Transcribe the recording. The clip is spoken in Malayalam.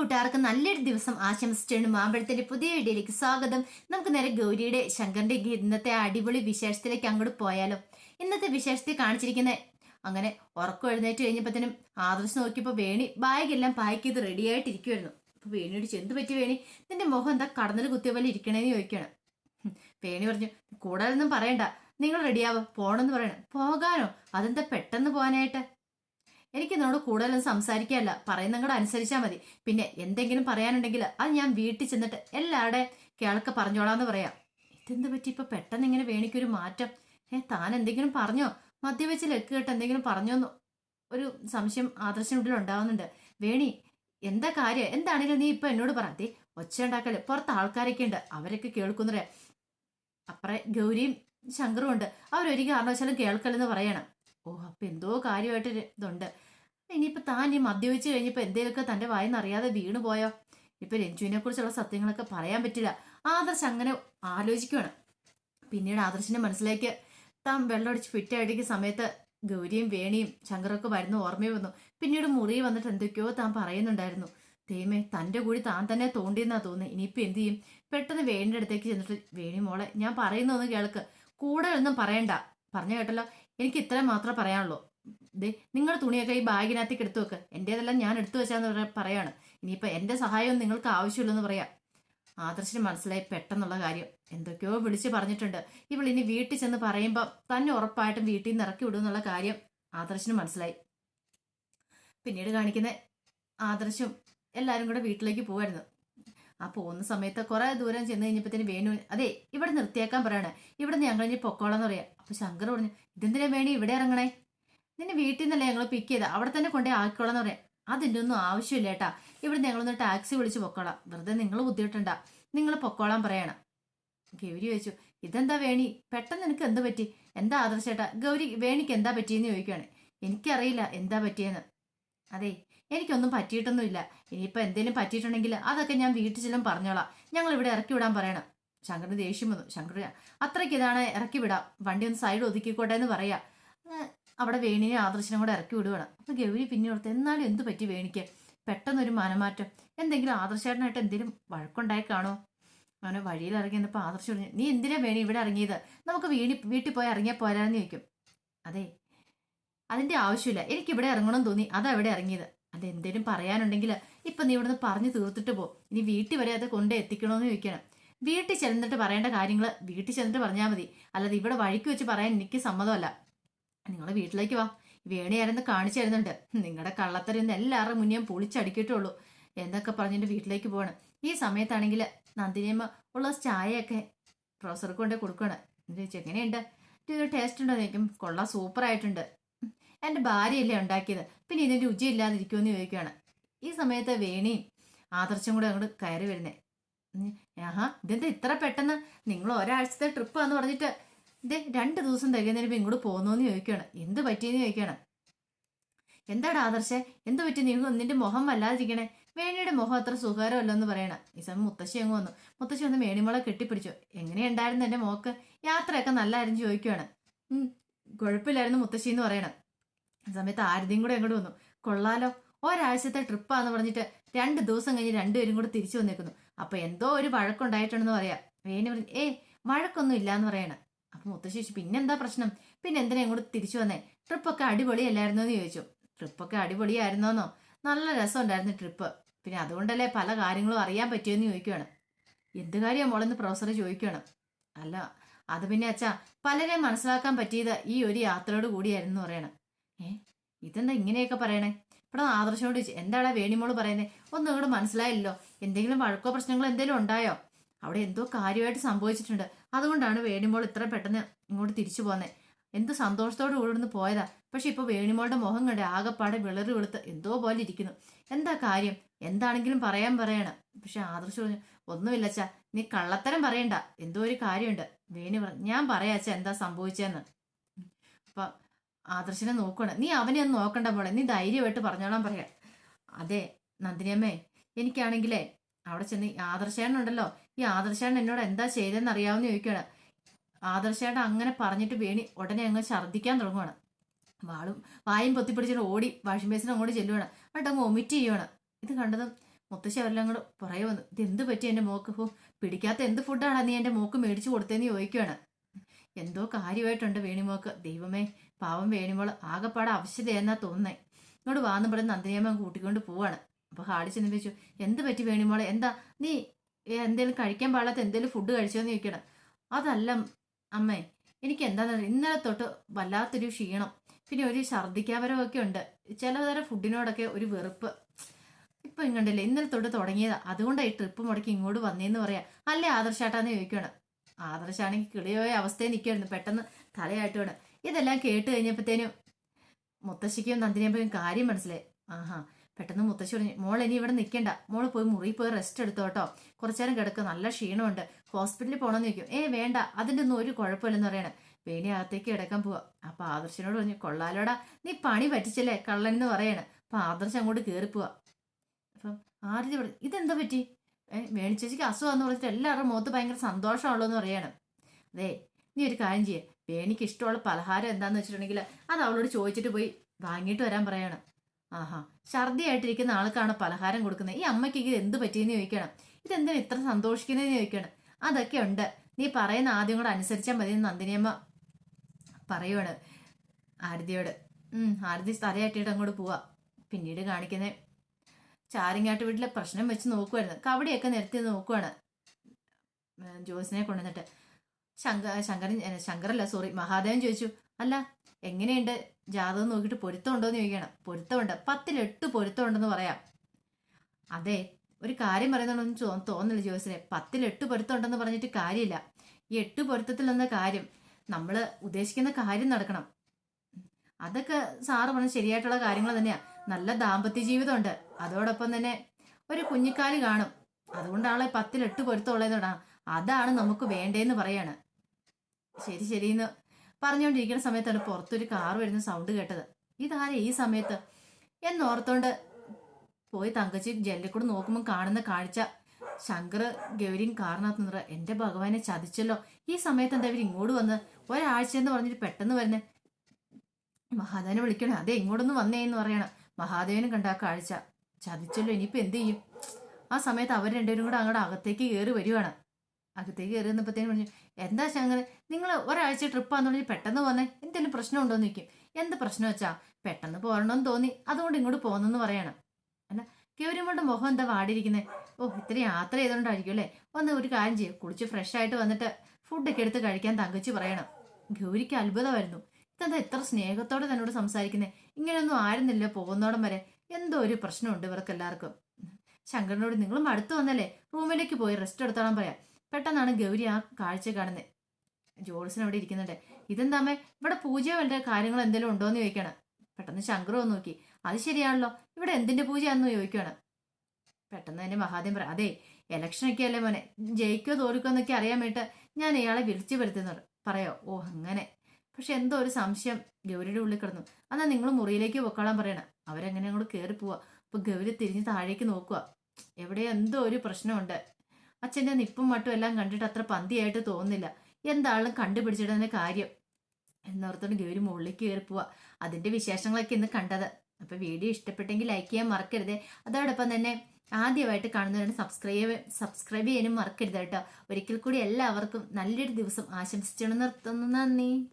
കൂട്ടുകാർക്ക് നല്ലൊരു ദിവസം ആശംസിച്ചുകൊണ്ട് മാമ്പഴത്തിന്റെ പുതിയ വീഡിയോയിലേക്ക് സ്വാഗതം. നമുക്ക് നേരെ ഗൗരിയുടെ ശങ്കറിന്റെ ഇന്നത്തെ അടിപൊളി വിശേഷത്തിലേക്ക് അങ്ങോട്ട് പോയാലോ. ഇന്നത്തെ വിശേഷത്തിൽ കാണിച്ചിരിക്കുന്നത് അങ്ങനെ ഉറക്കം എഴുന്നേറ്റ് കഴിഞ്ഞപ്പോഴത്തേനും ആദർശ് നോക്കിയപ്പോൾ വേണി ബാഗെല്ലാം പാക്ക് ചെയ്ത് റെഡി ആയിട്ടിരിക്കുമായിരുന്നു അപ്പൊ വേണിയോട് ചെന്ത് പറ്റി വേണി? നിന്റെ മുഖം എന്താ കടന്നിൽ കുത്തിയ പോലെ ഇരിക്കണേന്ന് ചോദിക്കുകയാണ്. വേണി പറഞ്ഞു കൂടുതലൊന്നും പറയണ്ട. നിങ്ങൾ റെഡിയാവോ പോണെന്ന് പറയണം. പോകാനോ? അതെന്താ പെട്ടെന്ന് പോകാനായിട്ട്? എനിക്ക് നിന്നോട് കൂടുതലൊന്നും സംസാരിക്കാനല്ല. പറയുന്ന കൂടെ അനുസരിച്ചാൽ മതി. പിന്നെ എന്തെങ്കിലും പറയാനുണ്ടെങ്കിൽ അത് ഞാൻ വീട്ടിൽ ചെന്നിട്ട് എല്ലാവരുടെ കേൾക്ക പറഞ്ഞോളാന്ന് പറയാം. ഇതെന്ത് പറ്റി? ഇപ്പൊ പെട്ടെന്ന് ഇങ്ങനെ വേണിക്കൊരു മാറ്റം. ഏ താൻ എന്തെങ്കിലും പറഞ്ഞോ? മദ്യവെച്ച് ലക്ക് കേട്ട് എന്തെങ്കിലും പറഞ്ഞോന്ന് ഒരു സംശയം ആദർശനുള്ളിൽ ഉണ്ടാവുന്നുണ്ട്. വേണി എന്താ കാര്യം? എന്താണെങ്കിലും നീ ഇപ്പൊ എന്നോട് പറ. തീ ഒച്ച ഉണ്ടാക്കൽ. പുറത്ത് ആൾക്കാരൊക്കെ ഉണ്ട്. അവരൊക്കെ കേൾക്കുന്നറിയാം അപ്പറേ ഗൗരിയും ശങ്കറും ഉണ്ട്. അവരൊരു കാരണവശാലും കേൾക്കലെന്ന് പറയണം. ഓ അപ്പൊ എന്തോ കാര്യമായിട്ട് ഇതുണ്ട്. ഇനിയിപ്പോ താൻ ഈ മദ്യപിച്ച് കഴിഞ്ഞപ്പോ എന്തേലൊക്കെ തന്റെ വായിന്ന് അറിയാതെ വീണു പോയോ? ഇപ്പൊ രഞ്ജുവിനെ കുറിച്ചുള്ള സത്യങ്ങളൊക്കെ പറയാൻ പറ്റില്ല. ആദർശ് അങ്ങനെ ആലോചിക്കുകയാണ് പിന്നീട് ആദർശിന്റെ മനസ്സിലേക്ക് താൻ വെള്ളമടിച്ച് ഫിറ്റ് ആയിട്ടിരിക്കുന്ന സമയത്ത് ഗൗരിയും വേണിയും ശങ്കറൊക്കെ വരുന്ന ഓർമ്മ വന്നു. പിന്നീട് മുറി വന്നിട്ട് എന്തൊക്കെയോ താൻ പറയുന്നുണ്ടായിരുന്നു. ദൈവമേ തന്റെ കൂടി താൻ തന്നെ തോണ്ടിയെന്നാ തോന്നുന്നത് ഇനിയിപ്പോ എന്ത് ചെയ്യും? പെട്ടെന്ന് വേണിയുടെ അടുത്തേക്ക് ചെന്നിട്ട് വേണി മോളെ ഞാൻ പറയുന്നൊന്ന് കേൾക്ക്. കൂടുതലൊന്നും പറയണ്ട. പറഞ്ഞു കേട്ടല്ലോ? എനിക്ക് ഇത്രയും മാത്രമേ പറയാനുള്ളൂ. ദേ നിങ്ങളുടെ തുണിയൊക്കെ ഈ ബാഗിനകത്തേക്ക് എടുത്തു വെക്ക്. എന്റേതെല്ലാം ഞാൻ എടുത്തു വെച്ചാന്ന് പറ- പറയാണ്. ഇനിയിപ്പോൾ എന്റെ സഹായം നിങ്ങൾക്ക് ആവശ്യമില്ലെന്ന് പറയാം. ആദർശിന് മനസ്സിലായി പെട്ടെന്നുള്ള കാര്യം. എന്തൊക്കെയോ വിളിച്ച് പറഞ്ഞിട്ടുണ്ട്. ഇവൾ ഇനി വീട്ടിൽ ചെന്ന് പറയുമ്പോൾ തന്നെ ഉറപ്പായിട്ടും വീട്ടിൽ നിന്ന് ഇറക്കി വിടും എന്നുള്ള കാര്യം ആദർശിന് മനസ്സിലായി. പിന്നീട് കാണിക്കുന്ന ആദർശും എല്ലാവരും കൂടെ വീട്ടിലേക്ക് പോവായിരുന്നു. ആ പോകുന്ന സമയത്ത് കുറേ ദൂരം ചെന്ന് കഴിഞ്ഞപ്പോഴത്തേന് വേണു അതെ ഇവിടെ നിർത്തിയേക്കാൻ പറയാണ്. ഇവിടെ ഞങ്ങൾ ഇനി പൊക്കോളാന്ന് പറയാം. അപ്പൊ ശങ്കർ പറഞ്ഞു ഇതെന്തിനാ വേണി ഇവിടെ ഇറങ്ങണേ? നിന്നെ വീട്ടിൽ നിന്നല്ലേ ഞങ്ങൾ പിക്ക് ചെയ്ത്? അവിടെ തന്നെ കൊണ്ടേ ആക്കിക്കോളാന്ന് പറയാം. അതിന്റെ ഒന്നും ആവശ്യമില്ല ഏട്ടാ. ഇവിടെ ഞങ്ങളൊന്ന് ടാക്സി വിളിച്ച് പൊക്കോളാം. വെറുതെ നിങ്ങൾ ബുദ്ധിമുട്ടുണ്ട. നിങ്ങൾ പൊക്കോളാൻ പറയണം. ഗൗരി ചോദിച്ചു ഇതെന്താ വേണി? പെട്ടെന്ന് നിനക്ക് എന്ത് പറ്റി? എന്താ ആദർശേട്ടാ ഗൗരി വേണിക്ക് എന്താ പറ്റിയെന്ന് ചോദിക്കുകയാണ് എനിക്കറിയില്ല എന്താ പറ്റിയെന്ന്. അതെ എനിക്കൊന്നും പറ്റിയിട്ടൊന്നുമില്ല. ഇനിയിപ്പോൾ എന്തെങ്കിലും പറ്റിയിട്ടുണ്ടെങ്കിൽ അതൊക്കെ ഞാൻ വീട്ടിൽ ചെല്ലും പറഞ്ഞോളാം. ഞങ്ങൾ ഇവിടെ ഇറക്കി വിടാൻ പറയണം. ശങ്കറിന് ദേഷ്യം വന്നു. ശങ്കർ അത്രയ്ക്ക് ഇതാണ് ഇറക്കി വിടാം. വണ്ടി ഒന്ന് സൈഡ് ഒതുക്കിക്കോട്ടെ എന്ന് പറയാ. അവിടെ വേണിനെ ആദർശനം കൂടെ ഇറക്കി വിടുവാണ്. അപ്പൊ ഗൗരി പിന്നെ ഓർത്ത് എന്നാലും എന്ത് പറ്റി വേണിക്ക്? പെട്ടെന്നൊരു മനമാറ്റം. എന്തെങ്കിലും ആദർശേട്ടനായിട്ട് എന്തെങ്കിലും വഴക്കുണ്ടായി കാണോ അവനെ വഴിയിൽ ഇറങ്ങി എന്നപ്പോൾ ആദർശം പറഞ്ഞു നീ എന്തിനാ വേണി ഇവിടെ ഇറങ്ങിയത്? നമുക്ക് വീണി വീട്ടിൽ പോയി ഇറങ്ങിയാൽ പോരാന്ന് ചോദിക്കും. അതെ അതിന്റെ ആവശ്യമില്ല. എനിക്ക് ഇവിടെ ഇറങ്ങണം തോന്നി. അതാ ഇവിടെ ഇറങ്ങിയത്. അത് എന്തേലും പറയാനുണ്ടെങ്കിൽ ഇപ്പൊ നീ ഇവിടുന്ന് പറഞ്ഞു തീർത്തിട്ട് പോ. ഇനി വീട്ടിൽ വരെ അത് കൊണ്ട് എത്തിക്കണമെന്ന് ചോദിക്കണം. വീട്ടിൽ ചെന്നിട്ട് പറയേണ്ട കാര്യങ്ങൾ വീട്ടിൽ ചെന്നിട്ട് പറഞ്ഞാൽ മതി. അല്ലാതെ ഇവിടെ വഴിക്ക് വെച്ച് പറയാൻ എനിക്ക് സമ്മതമല്ല. നിങ്ങൾ വീട്ടിലേക്ക് വാ. വേണിയാരെന്ന് കാണിച്ചു തരുന്നുണ്ട്. നിങ്ങളുടെ കള്ളത്തരം ഇന്ന് എല്ലാവരുടെ മുന്നേ ഞാൻ പൊളിച്ചടിക്കിട്ടുള്ളൂ എന്നൊക്കെ പറഞ്ഞിട്ട് വീട്ടിലേക്ക് പോകണം ഈ സമയത്താണെങ്കിൽ നന്ദിനിയമ്മ ഉള്ള ചായയൊക്കെ പ്രൊഫസർക്ക് കൊണ്ട് കൊടുക്കുകയാണ് എന്ന് ചോദിച്ചു എങ്ങനെയുണ്ട്? ടേസ്റ്റ് ഉണ്ടോ? നിൽക്കും കൊള്ളാം സൂപ്പർ ആയിട്ടുണ്ട്. എന്റെ ഭാര്യയല്ലേ ഉണ്ടാക്കിയത്? പിന്നെ ഇതിന് രുചിയില്ലാതിരിക്കുമെന്ന് ചോദിക്കുകയാണ് ഈ സമയത്ത് വേണിയും ആദർശം കൂടെ അങ്ങോട്ട് കയറി വരുന്നേ. ഉം, ആഹാ ഇതെന്താ ഇത്ര പെട്ടെന്ന്? നിങ്ങൾ ഒരാഴ്ചത്തെ ട്രിപ്പാന്ന് പറഞ്ഞിട്ട് ഇത് രണ്ട് ദിവസം തികയുന്നതിന് ഇങ്ങോട്ട് പോകുന്നോന്ന് ചോദിക്കുകയാണ്. എന്ത് പറ്റിയെന്ന് ചോദിക്കുകയാണ്. എന്താടാ ആദർശ? എന്ത് പറ്റി? നീ നിന്റെ മുഖം വല്ലാതിരിക്കണേ. വേണിയുടെ മുഖം അത്ര സുഖകരമല്ലോ എന്ന് പറയണ. ഈ സമയം മുത്തശ്ശി അങ്ങ് വന്നു. മുത്തശ്ശി വന്ന് വേണിമോളെ കെട്ടിപ്പിടിച്ചു. എങ്ങനെയുണ്ടായിരുന്നു എന്റെ മോക്ക്? യാത്രയൊക്കെ നല്ലായിരുന്നു ചോദിക്കുകയാണ്. കുഴപ്പമില്ലായിരുന്നു മുത്തശ്ശി എന്ന് പറയണം. ഈ സമയത്ത് ആരതിയും കൂടെ അങ്ങോട്ട് വന്നു. കൊള്ളാലോ ഒരാഴ്ചത്തെ ട്രിപ്പാന്ന് പറഞ്ഞിട്ട് രണ്ട് ദിവസം കഴിഞ്ഞ് രണ്ടുപേരും കൂടെ തിരിച്ചു വന്നേക്കുന്നു. അപ്പൊ എന്തോ ഒരു വഴക്കുണ്ടായിട്ടുണ്ടെന്ന് പറയാം. വേണി പറഞ്ഞു ഏ വഴക്കൊന്നും ഇല്ലാന്ന് പറയണ. അപ്പൊ മുത്തശ്ശേഷി പിന്നെന്താ പ്രശ്നം? പിന്നെ എന്തിനാ ഇങ്ങോട്ട് തിരിച്ചു വന്നേ? ട്രിപ്പൊക്കെ അടിപൊളിയല്ലായിരുന്നോ? എന്ന് ചോദിച്ചു. ട്രിപ്പൊക്കെ അടിപൊളിയായിരുന്നോന്നോ? നല്ല രസമുണ്ടായിരുന്നു ട്രിപ്പ്. പിന്നെ അതുകൊണ്ടല്ലേ പല കാര്യങ്ങളും അറിയാൻ പറ്റിയെന്ന് ചോദിക്കുകയാണ് എന്ത് കാര്യം മോളെന്ന് പ്രൊഫസർ ചോദിക്കുകയാണ് അല്ല അത് പിന്നെ അച്ഛാ പലരെ മനസ്സിലാക്കാൻ പറ്റിയത് ഈ ഒരു യാത്രയോട് കൂടിയായിരുന്നു എന്ന് പറയണം. ഏ ഇതെന്താ ഇങ്ങനെയൊക്കെ പറയണേ? ഇവിടെ ആദർശനോട് ചോദിച്ചു എന്താടാ വേണിമോൾ പറയുന്നത് ഒന്നും ഇങ്ങോട്ട് മനസ്സിലായില്ലോ എന്തെങ്കിലും വഴക്കോ പ്രശ്നങ്ങളോ എന്തെങ്കിലും ഉണ്ടായോ? അവിടെ എന്തോ കാര്യമായിട്ട് സംഭവിച്ചിട്ടുണ്ട്. അതുകൊണ്ടാണ് വേണിമോൾ ഇത്ര പെട്ടെന്ന് ഇങ്ങോട്ട് തിരിച്ചു പോന്നെ. എന്ത് സന്തോഷത്തോടെ ഇവിടുന്ന് പോയതാ. പക്ഷെ ഇപ്പൊ വേണിമോളുടെ മുഖം കണ്ട് ആകെപ്പാടെ വിളറി വെളുത്ത് എന്തോ പോലെ ഇരിക്കുന്നു. എന്താ കാര്യം? എന്താണെങ്കിലും പറയാൻ പറയണം. പക്ഷെ ആദർശ് പറഞ്ഞു ഒന്നുമില്ല അച്ഛാ നീ കള്ളത്തരം പറയണ്ട. എന്തോ ഒരു കാര്യമുണ്ട്. വേണി പറഞ്ഞു ഞാൻ പറയാ അച്ഛാ എന്താ സംഭവിച്ചെന്ന്. അപ്പൊ ആദർശനെ നോക്കണം നീ അവനെ ഒന്ന് നോക്കണ്ട പോലെ നീ ധൈര്യമായിട്ട് പറഞ്ഞോളാൻ പറയാ. അതെ നന്ദിനിയമ്മേ. എനിക്കാണെങ്കിലേ അവിടെ ചെന്ന് ആദർശേണുണ്ടല്ലോ ഈ ആദർശേണൻ എന്നോട് എന്താ ചെയ്തതെന്ന് അറിയാവുന്ന ചോദിക്കുകയാണ് ആദർശേട്ടൻ അങ്ങനെ പറഞ്ഞിട്ട് വേണി ഉടനെ അങ്ങ് ഛർദ്ദിക്കാൻ തുടങ്ങുവാണ്. വാളും വായും പൊത്തിപ്പിടിച്ചിട്ട് ഓടി വാഷിംഗ് ബേസിന് അങ്ങോട്ട് ചെല്ലുവാണ്. എന്നിട്ട് അങ്ങ് ഒമിറ്റ് ചെയ്യുവാണ്. ഇത് കണ്ടതും മുത്തശ്ശി അവരെല്ലാം കൂടെ പുറകെ വന്നു ഇത് എന്ത് പറ്റി എന്റെ മോക്ക് ഹോ പിടിക്കാത്ത എന്ത് ഫുഡാണ് നീ എന്റെ മോക്ക് മേടിച്ചു കൊടുത്തതെന്ന് ചോദിക്കുകയാണ് എന്തോ കാര്യമായിട്ടുണ്ട് വേണിമോക്ക് ദൈവമേ പാവം വേണുമ്പോൾ ആകെപ്പാടെ ആവശ്യതയെന്നാ തോന്നുന്നേ. ഇങ്ങോട്ട് വാന്ന് പറഞ്ഞ് നന്ദിനിയമ്മ കൂട്ടിക്കൊണ്ട് പോവാണ്. അപ്പൊ ഹാളി ചെന്ന് ചോദിച്ചു എന്ത് പറ്റി വേണിമോളെ? എന്താ? നീ എന്തേലും കഴിക്കാൻ പാടാത്ത എന്തേലും ഫുഡ് കഴിച്ചോന്ന് ചോദിക്കണം അതല്ല അമ്മേ എനിക്ക് എന്താണെന്ന് ഇന്നലെ തൊട്ട് വല്ലാത്തൊരു ക്ഷീണം. പിന്നെ ഒരു ഒക്കെ ഉണ്ട്. ചിലതരം ഫുഡിനോടൊക്കെ ഒരു വെറുപ്പ്. ഇപ്പൊ ഇങ്ങണ്ടല്ലേ ഇന്നലെ തൊട്ട് തുടങ്ങിയതാ. അതുകൊണ്ടാണ് ഈ ട്രിപ്പ് മുടക്കി ഇങ്ങോട്ട് വന്നേന്ന് പറയാ. അല്ലേ ആദർശാട്ടാന്ന് ചോദിക്കണം ആദർശാണെങ്കിൽ കിളിയോയ അവസ്ഥയിൽ നിൽക്കുകയായിരുന്നു പെട്ടെന്ന് തലയായിട്ട് വേണം ഇതെല്ലാം കേട്ട് കഴിഞ്ഞപ്പോഴത്തേനും മുത്തശ്ശിക്കും നന്ദിനിയമ്പയും കാര്യം മനസ്സിലായി. ആഹാ പെട്ടെന്ന് മുത്തശ്ശി പറഞ്ഞു മോൾ ഇനി ഇവിടെ നിൽക്കണ്ട. മോൾ പോയി മുറിയിൽ പോയി റെസ്റ്റ് എടുത്തോട്ടോ കുറച്ചു നേരം കിടക്കുക നല്ല ക്ഷീണമുണ്ട്. ഹോസ്പിറ്റലിൽ പോകണമെന്ന് ചോദിക്കും. ഏ വേണ്ട. അതിന്റെ ഒന്നും ഒരു കുഴപ്പമില്ലെന്ന് പറയണേ. വേണി അകത്തേക്ക് കിടക്കാൻ പോവാ. അപ്പൊ ആദർശനോട് പറഞ്ഞു കൊള്ളാലോടാ. നീ പണി പറ്റിച്ചല്ലേ കള്ളൻ എന്ന് പറയണേ. അപ്പൊ ആദർശം അങ്ങോട്ട് കയറിപ്പോവാ അപ്പം ആരതി പറഞ്ഞു ഇതെന്താ പറ്റി? ഏ വേണിച്ചേച്ചിക്ക് അസുഖമെന്ന് പറഞ്ഞിട്ട് എല്ലാവരുടെ മുഖത്ത് ഭയങ്കര സന്തോഷമുള്ളൂ എന്ന് പറയണം. അതെ നീ ഒരു കാര്യം ചെയ്യേ. വേണിക്ക് ഇഷ്ടമുള്ള പലഹാരം എന്താന്ന് വെച്ചിട്ടുണ്ടെങ്കിൽ അത് അവളോട് ചോദിച്ചിട്ട് പോയി വാങ്ങിയിട്ട് വരാൻ പറയണം. ആഹാ ഛർദിയായിട്ടിരിക്കുന്ന ആൾക്കാണ് പലഹാരം കൊടുക്കുന്നത്. ഈ അമ്മയ്ക്ക് ഇത് എന്ത് പറ്റിയെന്ന് ചോദിക്കണം. ഇതെന്തിനാ ഇത്ര സന്തോഷിക്കുന്നതെന്ന് ചോദിക്കണം. അതൊക്കെ ഉണ്ട്. നീ പറയുന്ന ആദ്യം കൂടെ അനുസരിച്ചാൽ മതി നന്ദിനിയമ്മ പറയുവാണ്. ആരതിയോട്. ആരതി തലയാട്ടിയിട്ട് അങ്ങോട്ട് പോവാ. പിന്നീട് കാണിക്കുന്നേ. ചാരിങ്ങാട്ട് വീട്ടിലെ പ്രശ്നം വെച്ച് നോക്കുമായിരുന്നു കവടിയൊക്കെ നിരത്തി നോക്കുവാണ്. ജോസിനെ കൊണ്ടുവന്നിട്ട്. ശങ്ക ശങ്കരൻ ശങ്കരല്ല സോറി മഹാദേവൻ ചോദിച്ചു അല്ല എങ്ങനെയുണ്ട്? ജാതകം നോക്കിയിട്ട് പൊരുത്തമുണ്ടോ എന്ന് ചോദിക്കണം. പൊരുത്തമുണ്ട്. പത്തിലെട്ട് പൊരുത്തമുണ്ടെന്ന് പറയാം. അതെ ഒരു കാര്യം പറയുന്നുണ്ടെന്ന് തോന്നുന്നില്ല ജോസിനെ. പത്തിലെട്ട് പൊരുത്തമുണ്ടെന്ന് പറഞ്ഞിട്ട് കാര്യമില്ല. ഈ എട്ട് പൊരുത്തത്തിൽ എന്ന കാര്യം നമ്മൾ ഉദ്ദേശിക്കുന്ന കാര്യം നടക്കണം. അതൊക്കെ സാറ് പറഞ്ഞ ശരിയായിട്ടുള്ള കാര്യങ്ങൾ തന്നെയാ. നല്ല ദാമ്പത്യ ജീവിതമുണ്ട്. അതോടൊപ്പം തന്നെ ഒരു കുഞ്ഞിക്കാൽ കാണും. അതുകൊണ്ടാണ് പത്തിലെട്ട് പൊരുത്തമുള്ളതെന്നാണ്. പൊരുത്തമുള്ളതെന്നാ അതാണ് നമുക്ക് വേണ്ടേന്ന് പറയാണ്. ശരി ശരിയെന്ന് പറഞ്ഞുകൊണ്ടിരിക്കുന്ന സമയത്താണ് പുറത്തൊരു കാർ വരുന്ന സൗണ്ട് കേട്ടത്. ഇതാരെ ഈ സമയത്ത്? എന്നോർത്തോണ്ട് പോയി തങ്കച്ചി കൂടെ നോക്കുമ്പോൾ കാണുന്ന കാഴ്ച. ശങ്കർ ഗൗരിയും കാറിനകത്ത് നിറ എന്റെ ഭഗവാനെ ചതിച്ചല്ലോ. ഈ സമയത്ത് എന്താ ഇവർ ഇങ്ങോട്ട് വന്ന്? ഒരാഴ്ച എന്ന് പറഞ്ഞിട്ട് പെട്ടെന്ന് വരുന്നേ. മഹാദേവനെ വിളിക്കണേ. അതെ ഇങ്ങോട്ടൊന്ന് വന്നേ എന്ന് പറയണം. മഹാദേവനും കണ്ട ആ കാഴ്ച. ചതിച്ചല്ലോ ഇനിയിപ്പോൾ എന്ത് ചെയ്യും? ആ സമയത്ത് അവർ രണ്ടുപേരും കൂടെ അങ്ങോട്ട് അകത്തേക്ക് കയറി വരുവാണ് അകത്തേക്ക് കയറി പറഞ്ഞു എന്താ ശങ്കർ നിങ്ങൾ ഒരാഴ്ച ട്രിപ്പാന്ന് പറഞ്ഞ് പെട്ടെന്ന് പോന്നെ എന്തെങ്കിലും പ്രശ്നമുണ്ടോ എന്ന് നിൽക്കും എന്ത് പ്രശ്നം വെച്ചാ? പെട്ടെന്ന് പോരണമെന്ന് തോന്നി അതുകൊണ്ട് ഇങ്ങോട്ട് പോകുന്നെന്ന് പറയണം. അല്ല ഗൗരിമോളുടെ മുഖം എന്താ വാടിയിരിക്കുന്നത് ഓ ഇത്ര യാത്ര ചെയ്തുകൊണ്ടായിരിക്കും അല്ലേ? ഒന്ന് ഒരു കാര്യം ചെയ്യും കുളിച്ച് ഫ്രഷ് ആയിട്ട് വന്നിട്ട് ഫുഡൊക്കെ എടുത്ത് കഴിക്കാൻ തങ്കച്ചി പറയണം. ഗൗരിക്ക് അത്ഭുതമായിരുന്നു. ഇതെന്താ ഇത്ര സ്നേഹത്തോടെ തന്നോട് സംസാരിക്കുന്നത് ഇങ്ങനെയൊന്നും ആയിരുന്നില്ല പോകുന്നോടം വരെ. എന്തോ ഒരു പ്രശ്നമുണ്ട് ഇവർക്ക് എല്ലാവർക്കും ശങ്കരനോട് നിങ്ങളും അടുത്ത് വന്നല്ലേ? റൂമിലേക്ക് പോയി റെസ്റ്റ് എടുത്തോളാൻ പറയാം. പെട്ടെന്നാണ് ഗൗരി ആ കാഴ്ച കാണുന്നത് ജോൾസിന് അവിടെ ഇരിക്കുന്നുണ്ട്. ഇതെന്താമേ ഇവിടെ പൂജയോ വേണ്ട കാര്യങ്ങൾ എന്തെങ്കിലും ഉണ്ടോ എന്ന് ചോദിക്കണം. പെട്ടെന്ന് വന്ന് നോക്കി. അത് ശരിയാണല്ലോ. ഇവിടെ എന്തിന്റെ പൂജയാണെന്ന് ചോദിക്കുകയാണ് പെട്ടെന്ന് തന്നെ മഹാദേവൻ പറയാം അതെ ഇലക്ഷനൊക്കെ അല്ലേ മോനെ? ജയിക്കോ തോൽക്കോ എന്നൊക്കെ അറിയാൻ വേണ്ടിട്ട് ഞാൻ ഇയാളെ വിളിച്ചു വരുത്തുന്നുണ്ട് പറയോ? ഓ അങ്ങനെ. പക്ഷെ എന്തോ ഒരു സംശയം ഗൗരിയുടെ ഉള്ളിൽ കിടന്നു. എന്നാൽ നിങ്ങൾ മുറിയിലേക്ക് പൊക്കോളാൻ പറയണം. അവരെങ്ങനെ അങ്ങോട്ട് കയറി പോവാ അപ്പൊ ഗൗരി തിരിഞ്ഞ് താഴേക്ക് നോക്കുക എവിടെ എന്തോ ഒരു പ്രശ്നമുണ്ട്. അച്ഛന്റെ നിപ്പും മട്ടും എല്ലാം കണ്ടിട്ട് അത്ര പന്തിയായിട്ട് തോന്നുന്നില്ല. എന്താളും കണ്ടുപിടിച്ചിടുന്ന കാര്യം. എന്നോർത്തോണ്ട് ഗൗരി മുകളിലേക്ക് കയറി പോവാ. അതിന്റെ വിശേഷങ്ങളൊക്കെ ഇന്ന് കണ്ടത്. അപ്പൊ വീഡിയോ ഇഷ്ടപ്പെട്ടെങ്കിൽ ലൈക്ക് ചെയ്യാൻ മറക്കരുത്. അതോടൊപ്പം തന്നെ ആദ്യമായിട്ട് കാണുന്നവരാണ് സബ്സ്ക്രൈബ് സബ്സ്ക്രൈബ് ചെയ്യാനും മറക്കരുത് കേട്ടോ. ഒരിക്കൽ കൂടി എല്ലാവർക്കും നല്ലൊരു ദിവസം ആശംസിച്ചു നിർത്തുന്നു. നന്ദി.